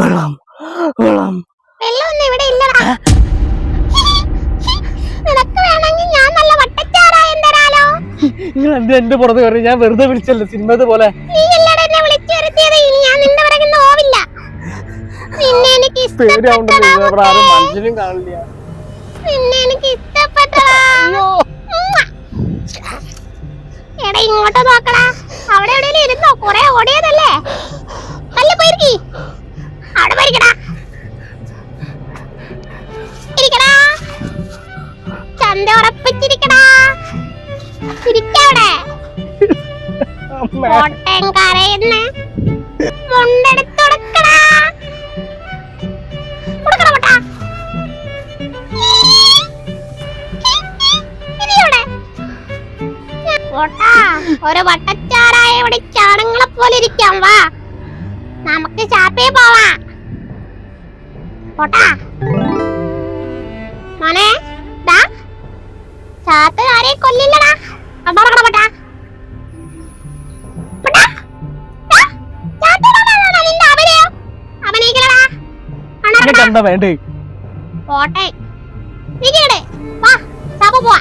വെള്ളം. വെള്ളം. വെള്ളമൊന്നും ഇവിടെ ഇല്ലടാ. നിനക്ക് വേണമെങ്കിൽ ഞാൻ നല്ല വട്ടച്ചാറായം തരാലോ നിങ്ങൾ എന്ത് എന്റെ പുറത്ത് കയറി? ഞാൻ വെറുതെ വിളിച്ചല്ലോ സിനിമത് പോലെ നീ അല്ലടാ എന്നെ വിളിച്ചു വരുത്തിയത്. ഇനി ഞാൻ നിന്റെ പിറകിൽ പോവില്ല. നിന്നെ എനിക്ക് ഇഷ്ടപ്പെട്ടടാ ഇവിടെ ആരും മനുഷ്യനും കാണില്ല. നിന്നെ എനിക്ക് എടാ ഇങ്ങോട്ട് നോക്കടാ. അവിടെ എവിടെയെങ്കിലും ഇരുന്നോ? കൊറേ ഓടിയതല്ലേ? ചന്ത ഉറപ്പിച്ചിരിക്കടാ? ഇരിക്കവിടെ. അമ്മേ. കോട്ടയം കരയുന്ന മുണ്ടെടുത്ത് കൊടുക്കടാ. കൊടുക്കടാ പൊട്ടാ. ഇരിയോടെ. പൊട്ടാ ഒരു വട്ടച്ചാറായ ഇവിടെ ചാണങ്ങളെ പോലെ ഇരിക്കാം. വാ. നമുക്ക് ചാപ്പേ പോവാ. പൊട്ടാ. അഭിനയിക്കലടാ. നിങ്ങൾക്ക് അണർക്കടാ. എന്താ വേണ്ടേ? പോട്ടെ. വാ പോവാ